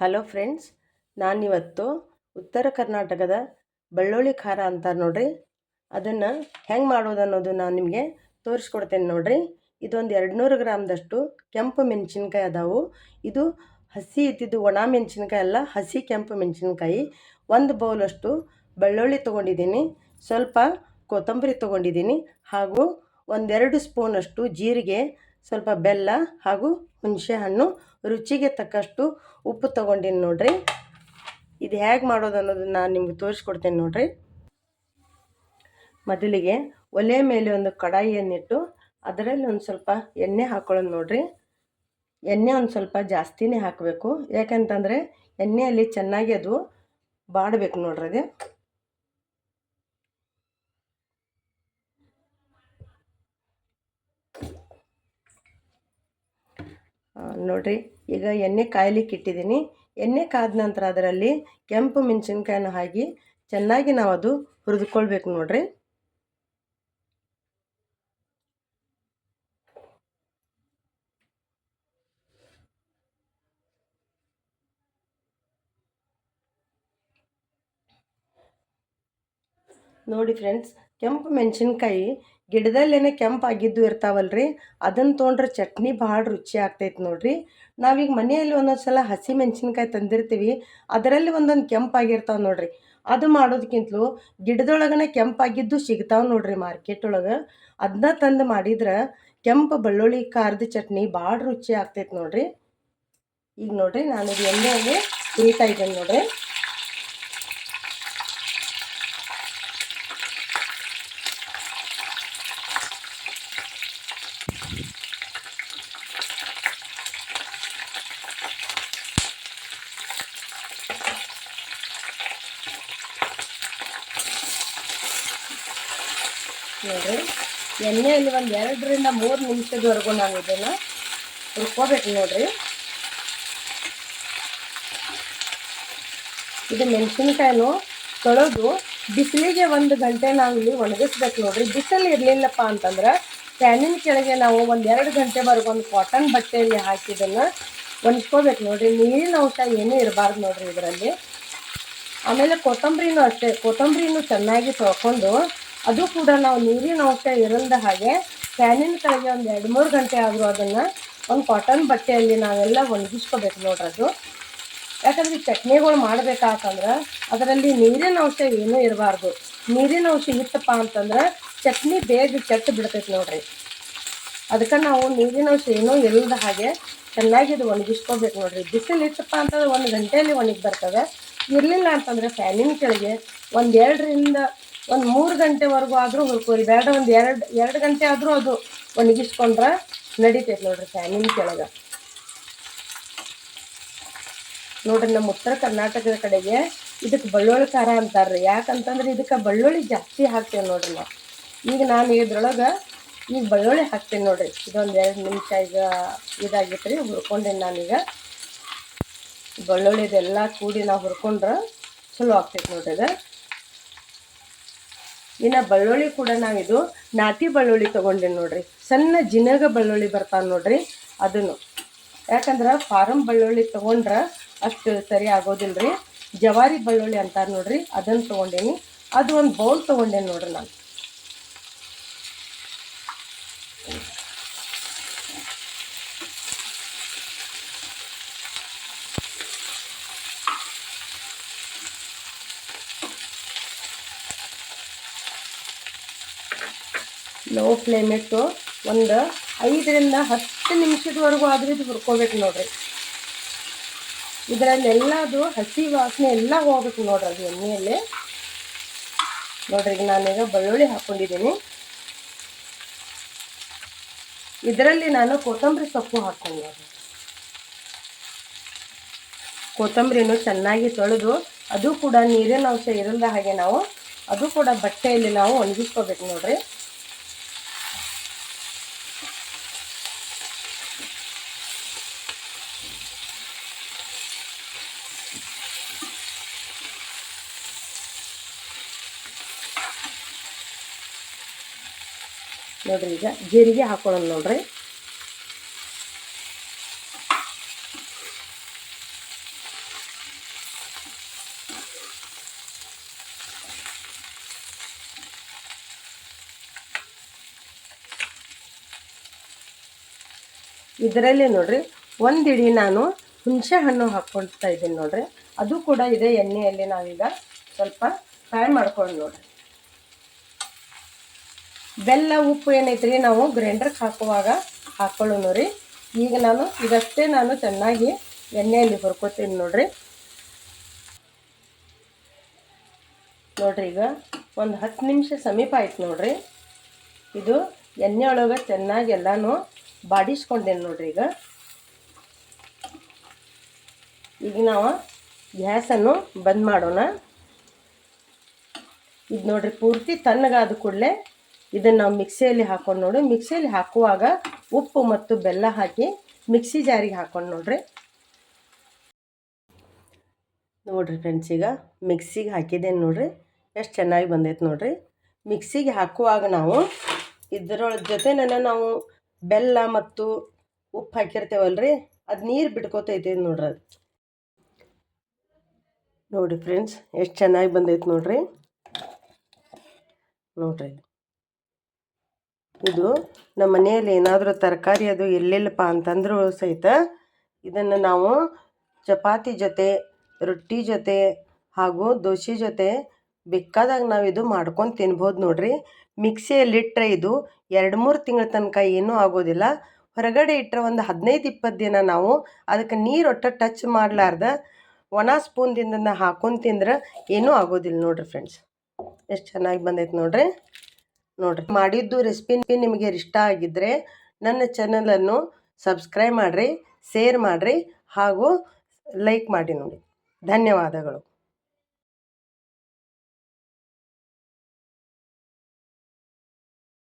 Hello friends, ನಾನಿವತ್ತು ಉತ್ತರ ಕರ್ನಾಟಕದ ಬೆಳ್ಳುಳ್ಳಿ ಖಾರ ಅಂತ ನೋಡ್ರಿ. ಅದನ್ನು ಹೆಂಗೆ ಮಾಡೋದು ಅನ್ನೋದು ನಾನು ನಿಮಗೆ ತೋರಿಸ್ಕೊಡ್ತೇನೆ ನೋಡ್ರಿ. ಇದೊಂದು ಎರಡು ನೂರು ಗ್ರಾಮ್ದಷ್ಟು ಕೆಂಪು ಮೆಣಸಿನ್ಕಾಯಿ ಅದಾವು. ಇದು ಹಸಿ ಇದ್ದಿದ್ದು ಒಣ ಮೆಣಸಿನ್ಕಾಯಿ ಅಲ್ಲ, ಹಸಿ ಕೆಂಪು ಮೆಣಸಿನ್ಕಾಯಿ. ಒಂದು ಬೌಲಷ್ಟು ಬೆಳ್ಳುಳ್ಳಿ ತೊಗೊಂಡಿದ್ದೀನಿ. ಸ್ವಲ್ಪ ಕೊತ್ತಂಬರಿ ತೊಗೊಂಡಿದ್ದೀನಿ. ಹಾಗೂ ಒಂದೆರಡು ಸ್ಪೂನಷ್ಟು ಜೀರಿಗೆ ಸ್ವಲ್ಪ ಬೆಲ್ಲ ಹಾಗೂ ಹುಣಸೆ ಹಣ್ಣು ರುಚಿಗೆ ತಕ್ಕಷ್ಟು ಉಪ್ಪು ತೊಗೊಂಡಿನಿ ನೋಡ್ರಿ. ಇದು ಹೇಗೆ ಮಾಡೋದು ಅನ್ನೋದನ್ನ ನಾನು ನಿಮ್ಗೆ ತೋರಿಸ್ಕೊಡ್ತೇನೆ ನೋಡ್ರಿ. ಮೊದಲಿಗೆ ಒಲೆ ಮೇಲೆ ಒಂದು ಕಡಾಯಿಯನ್ನಿಟ್ಟು ಅದರಲ್ಲಿ ಒಂದು ಸ್ವಲ್ಪ ಎಣ್ಣೆ ಹಾಕೊಳ್ಳೋದು ನೋಡ್ರಿ. ಎಣ್ಣೆ ಒಂದು ಸ್ವಲ್ಪ ಜಾಸ್ತಿನೇ ಹಾಕಬೇಕು. ಯಾಕಂತಂದರೆ ಎಣ್ಣೆಯಲ್ಲಿ ಚೆನ್ನಾಗಿ ಅದು ಬಾಡಬೇಕು ನೋಡ್ರಿ ಅದು. ನೋಡ್ರಿ, ಈಗ ಎಣ್ಣೆ ಕಾಯ್ಲಿಕ್ಕೆ ಇಟ್ಟಿದ್ದೀನಿ ಎಣ್ಣೆ ಕಾದ ನಂತರ ಅದರಲ್ಲಿ ಕೆಂಪು ಮೆಣಸಿನ್ಕಾಯನ್ನು ಹಾಕಿ ಚೆನ್ನಾಗಿ ನಾವು ಅದು ಹುರಿದುಕೊಳ್ಬೇಕು ನೋಡ್ರಿ. ನೋಡಿ ಫ್ರೆಂಡ್ಸ್, ಕೆಂಪು ಮೆಣಸಿನ್ಕಾಯಿ ಗಿಡದಲ್ಲೇನೆ ಕೆಂಪಾಗಿದ್ದು ಇರ್ತಾವಲ್ರಿ? ಅದನ್ನು ತೊಗೊಂಡ್ರೆ ಚಟ್ನಿ ಭಾಳ ರುಚಿ ಆಗ್ತೈತೆ ನೋಡ್ರಿ. ನಾವೀಗ ಮನೆಯಲ್ಲಿ ಒಂದೊಂದು ಸಲ ಹಸಿ ಮೆಣಸಿನ್ಕಾಯಿ ತಂದಿರ್ತೀವಿ, ಅದರಲ್ಲಿ ಒಂದೊಂದು ಕೆಂಪಾಗಿರ್ತಾವೆ ನೋಡ್ರಿ. ಅದು ಮಾಡೋದಕ್ಕಿಂತಲೂ ಗಿಡದೊಳಗನೆ ಕೆಂಪಾಗಿದ್ದು ಸಿಗ್ತಾವೆ ನೋಡ್ರಿ ಮಾರ್ಕೆಟ್ ಒಳಗೆ ಅದನ್ನ ತಂದು ಮಾಡಿದ್ರೆ ಕೆಂಪು ಬೆಳ್ಳುಳ್ಳಿ ಖಾರದ ಚಟ್ನಿ ಭಾಳ ರುಚಿ ಆಗ್ತೈತೆ ನೋಡ್ರಿ. ಈಗ ನೋಡ್ರಿ ನಾನು ಎಣ್ಣೆಯಲ್ಲಿ ಹುರಿತಾ ಇದ್ದೇನೆ ನೋಡ್ರಿ. ನೋಡ್ರಿ ಎಣ್ಣೆಯಲ್ಲಿ ಒಂದು ಎರಡರಿಂದ ಮೂರು ನಿಮಿಷದವರೆಗೂ ನಾನು ಇದನ್ನು ಹುರ್ಕೋಬೇಕು ನೋಡಿರಿ. ಇದು ಮೆಣಸಿನ್ಕಾಯಿನೂ ತೊಳೆದು ಬಿಸಿಲಿಗೆ ಒಂದು ಗಂಟೆ ನಾವು ಇಲ್ಲಿ ಒಣಗಿಸ್ಬೇಕು ನೋಡ್ರಿ. ಬಿಸಿಲು ಇರಲಿಲ್ಲಪ್ಪ ಅಂತಂದ್ರೆ ಫ್ಯಾನಿನ ಕೆಳಗೆ ನಾವು ಒಂದು ಎರಡು ಗಂಟೆವರೆಗೂ ಒಂದು ಕಾಟನ್ ಬಟ್ಟೆಯಲ್ಲಿ ಹಾಕಿ ಇದನ್ನು ಒಣಸ್ಕೋಬೇಕು ನೋಡ್ರಿ. ನೀರಿನ ಅಂಶ ಏನೂ ಇರಬಾರ್ದು ನೋಡ್ರಿ ಇದರಲ್ಲಿ. ಆಮೇಲೆ ಕೊತ್ತಂಬರಿನೂ ಅಷ್ಟೇ. ಕೊತ್ತಂಬರಿನೂ ಚೆನ್ನಾಗಿ ತೊಳ್ಕೊಂಡು ಅದು ಕೂಡ ನಾವು ನೀರಿನ ಅಂಶ ಇರಲ್ದ ಹಾಗೆ ಫ್ಯಾನಿನ ಕೆಳಗೆ ಒಂದು ಎರಡು ಮೂರು ಗಂಟೆ ಆದರೂ ಅದನ್ನು ಒಂದು ಕಾಟನ್ ಬಟ್ಟೆಯಲ್ಲಿ ನಾವೆಲ್ಲ ಒಣಗಿಸ್ಕೋಬೇಕು ನೋಡ್ರಿ ಅದು. ಯಾಕಂದ್ರೆ ಚಟ್ನಿಗಳು ಮಾಡಬೇಕಾತಂದ್ರೆ ಅದರಲ್ಲಿ ನೀರಿನ ಅಂಶ ಏನೂ ಇರಬಾರ್ದು. ನೀರಿನ ಅಂಶ ಇತ್ತಪ್ಪ ಅಂತಂದ್ರೆ ಚಟ್ನಿ ಬೇಗ ಕೆಟ್ಟು ಬಿಡ್ತೈತೆ ನೋಡ್ರಿ. ಅದಕ್ಕೆ ನಾವು ನೀರಿನ ಅಂಶ ಏನೂ ಇಲ್ಲದ ಹಾಗೆ ಚೆನ್ನಾಗಿ ಇದು ಒಣಗಿಸ್ಕೋಬೇಕು ನೋಡ್ರಿ. ಬಿಸಿಲು ಇತ್ತಪ್ಪ ಅಂತಂದ್ರೆ ಒಂದು ಗಂಟೆಯಲ್ಲಿ ಒಣಗಿ ಬರ್ತದೆ. ಇರಲಿಲ್ಲ ಅಂತಂದ್ರೆ ಫ್ಯಾನಿನ ಕೆಳಗೆ ಒಂದು ಎರಡರಿಂದ ಒಂದು ಮೂರು ಗಂಟೆವರೆಗೂ ಆದರೂ ಹುರ್ಕೋರಿ. ಬೇಡ ಒಂದು ಎರಡು ಎರಡು ಗಂಟೆ ಆದರೂ ಅದು ಒಣಗಿಸ್ಕೊಂಡ್ರೆ ನಡಿತೈತೆ ನೋಡ್ರಿ ಫ್ಯಾನಿನ ಕೆಳಗೆ. ನೋಡ್ರಿ ನಮ್ಮ ಉತ್ತರ ಕರ್ನಾಟಕದ ಕಡೆಗೆ ಇದಕ್ಕೆ ಬೆಳ್ಳುಳ್ಳಿ ಖಾರ ಅಂತಾರ್ರಿ. ಯಾಕಂತಂದ್ರೆ ಇದಕ್ಕೆ ಬೆಳ್ಳುಳ್ಳಿ ಜಾಸ್ತಿ ಹಾಕ್ತೇವೆ ನೋಡ್ರಿ ನಾವು. ಈಗ ನಾನು ಇದ್ರೊಳಗೆ ಈಗ ಬೆಳ್ಳುಳ್ಳಿ ಹಾಕ್ತೇನೆ ನೋಡ್ರಿ. ಇದೊಂದು ಎರಡು ನಿಮಿಷ ಈಗ ಇದಾಗಿತ್ತು ರೀ ಹುರ್ಕೊಂಡೇನಿ ನಾನೀಗ ಬೆಳ್ಳುಳ್ಳಿದೆಲ್ಲ ಕೂಡಿ ನಾವು ಹುರ್ಕೊಂಡ್ರೆ ಚಲೋ ಆಗ್ತೈತೆ ನೋಡ್ರಿ ಇದು ಇನ್ನು ಬೆಳ್ಳುಳ್ಳಿ ಕೂಡ ನಾವಿದು ನಾಟಿ ಬೆಳ್ಳುಳ್ಳಿ ತೊಗೊಂಡೆ ನೋಡ್ರಿ. ಸಣ್ಣ ಜಿನಗ ಬೆಳ್ಳುಳ್ಳಿ ಬರ್ತಾವೆ ನೋಡ್ರಿ ಅದನ್ನು. ಯಾಕಂದ್ರೆ ಫಾರಮ್ ಬೆಳ್ಳುಳ್ಳಿ ತೊಗೊಂಡ್ರೆ ಅಷ್ಟು ಸರಿ ಆಗೋದಿಲ್ಲ ರೀ ಜವಾರಿ ಬೆಳ್ಳುಳ್ಳಿ ಅಂತಾರೆ ನೋಡ್ರಿ ಅದನ್ನು ತೊಗೊಂಡೇನಿ. ಅದು ಒಂದು ಬೌಲ್ ತೊಗೊಂಡೇನಿ ನೋಡ್ರಿ ನಾನು. ಲೋ ಫ್ಲೇಮ್ ಇಟ್ಟು ಒಂದು ಐದರಿಂದ ಹತ್ತು ನಿಮಿಷದವರೆಗೂ ಆದರೆ ಹುರ್ಕೋಬೇಕು ನೋಡ್ರಿ. ಇದರಲ್ಲೆಲ್ಲ ಅದು ಹಸಿ ವಾಸನೆ ಎಲ್ಲ ಹೋಗ್ಬೇಕು ನೋಡ್ರಿ ಅದು ಎಣ್ಣೆಯಲ್ಲಿ. ನೋಡ್ರಿ, ಈಗ ನಾನೀಗ ಬೆಳ್ಳುಳ್ಳಿ ಹಾಕ್ಕೊಂಡಿದ್ದೀನಿ. ಇದರಲ್ಲಿ ನಾನು ಕೊತ್ತಂಬರಿ ಸೊಪ್ಪು ಹಾಕ್ಕೊಂಡು ಕೊತ್ತಂಬರಿನೂ ಚೆನ್ನಾಗಿ ತೊಳೆದು ಅದು ಕೂಡ ನೀರಿನ ಅಂಶ ಇರಲ್ದ ಹಾಗೆ ನಾವು, ಅದು ಕೂಡ ಬಟ್ಟೆಯಲ್ಲಿ ನಾವು ಒಣಗಿಸ್ಕೋಬೇಕು ನೋಡ್ರಿ. ನೋಡ್ರಿ ಈಗ ಜೀರಿಗೆ ಹಾಕೊಳ್ಳೋಣ ನೋಡ್ರಿ. ಇದರಲ್ಲಿ ನೋಡ್ರಿ ಒಂದಿಡಿ ನಾನು ಹುಣಸೆ ಹಣ್ಣು ಹಾಕ್ಕೊಳ್ತಾ ಇದ್ದೀನಿ ನೋಡ್ರಿ. ಅದು ಕೂಡ ಇದೆ ಎಣ್ಣೆಯಲ್ಲಿ ನಾವೀಗ ಸ್ವಲ್ಪ ಫ್ರೈ ಮಾಡ್ಕೊಂಡು ನೋಡ್ರಿ. ಬೆಲ್ಲ, ಉಪ್ಪು ಏನೈತ್ರಿ, ನಾವು ಗ್ರೈಂಡರ್ಗೆ ಹಾಕುವಾಗ ಹಾಕ್ಕೊಳ್ಳೋಣ ರೀ. ಈಗ ನಾನು ಇದಷ್ಟೇ ನಾನು ಚೆನ್ನಾಗಿ ಎಣ್ಣೆಯಲ್ಲಿ ಹುರ್ಕೋತೀನಿ ನೋಡ್ರಿ. ನೋಡ್ರಿ ಈಗ ಒಂದು ಹತ್ತು ನಿಮಿಷ ಸಮೀಪ ಆಯ್ತು ನೋಡ್ರಿ. ಇದು ಎಣ್ಣೆ ಒಳಗೆ ಚೆನ್ನಾಗಿ ಎಲ್ಲಾನು ಬಾಡಿಸ್ಕೊಂಡೇನು ನೋಡ್ರಿ ಈಗ. ಈಗ ನಾವು ಗ್ಯಾಸನ್ನು ಬಂದ್ ಮಾಡೋಣ. ಇದು ನೋಡ್ರಿ ಪೂರ್ತಿ ತಣ್ಣಗಾದ ಕೂಡಲೇ ಇದನ್ನು ನಾವು ಮಿಕ್ಸಿಯಲ್ಲಿ ಹಾಕೊಂಡು ನೋಡಿ. ಮಿಕ್ಸಿಯಲ್ಲಿ ಹಾಕುವಾಗ ಉಪ್ಪು ಮತ್ತು ಬೆಲ್ಲ ಹಾಕಿ ಮಿಕ್ಸಿ ಜಾರಿಗೆ ಹಾಕೊಂಡು ನೋಡ್ರಿ. ನೋಡ್ರಿ ಫ್ರೆಂಡ್ಸ್, ಈಗ ಮಿಕ್ಸಿಗೆ ಹಾಕಿದ್ದೇನೆ ನೋಡ್ರಿ. ಎಷ್ಟು ಚೆನ್ನಾಗಿ ಬಂದೈತೆ ನೋಡ್ರಿ. ಮಿಕ್ಸಿಗೆ ಹಾಕುವಾಗ ನಾವು ಇದರ ಜೊತೆನೇ ನಾವು ಬೆಲ್ಲ ಮತ್ತು ಉಪ್ಪು ಹಾಕಿರ್ತೇವಲ್ರಿ. ಅದು ನೀರು ಬಿಟ್ಕೋತೈತೆ ನೋಡ್ರಿ ಅದು. ನೋಡಿರಿ ಫ್ರೆಂಡ್ಸ್, ಎಷ್ಟು ಚೆನ್ನಾಗಿ ಬಂದೈತೆ ನೋಡ್ರಿ. ನೋಡ್ರಿ. ಇದು ನಮ್ಮ ಮನೆಯಲ್ಲಿ ಏನಾದರೂ ತರಕಾರಿ ಅದು ಎಲ್ಲೆಲ್ಲಪ್ಪ ಅಂತಂದರೂ ಸಹಿತ ಇದನ್ನು ನಾವು ಚಪಾತಿ ಜೊತೆ, ರೊಟ್ಟಿ ಜೊತೆ ಹಾಗೂ ದೋಸೆ ಜೊತೆ ಬೇಕಾದಾಗ ನಾವು ಇದು ಮಾಡ್ಕೊಂಡು ತಿನ್ಬೋದು ನೋಡ್ರಿ. ಮಿಕ್ಸಿಯಲ್ಲಿಟ್ಟರೆ ಇದು ಎರಡು ಮೂರು ತಿಂಗಳ ತನಕ ಏನೂ ಆಗೋದಿಲ್ಲ. ಹೊರಗಡೆ ಇಟ್ಟರೆ ಒಂದು ಹದಿನೈದು, ಇಪ್ಪತ್ತು ದಿನ ನಾವು ಅದಕ್ಕೆ ನೀರು ಒಟ್ಟು ಟಚ್ ಮಾಡಲಾರ್ದ ಒಣ ಸ್ಪೂನ್ದಿಂದ ಹಾಕೊಂಡು ತಿಂದ್ರೆ ಏನೂ ಆಗೋದಿಲ್ಲ ನೋಡ್ರಿ ಫ್ರೆಂಡ್ಸ್. ಎಷ್ಟು ಚೆನ್ನಾಗಿ ಬಂದೈತೆ ನೋಡ್ರಿ. ನೋಡ್ರಿ. ಮಾಡಿದ್ದು ರೆಸಿಪಿ ನಿಮಗೆ ಇಷ್ಟ ಆಗಿದ್ದರೆ ನನ್ನ ಚಾನಲನ್ನು ಸಬ್ಸ್ಕ್ರೈಬ್ ಮಾಡಿರಿ ಶೇರ್ ಮಾಡಿರಿ ಹಾಗೂ ಲೈಕ್ ಮಾಡಿ ನೋಡಿ. ಧನ್ಯವಾದಗಳು.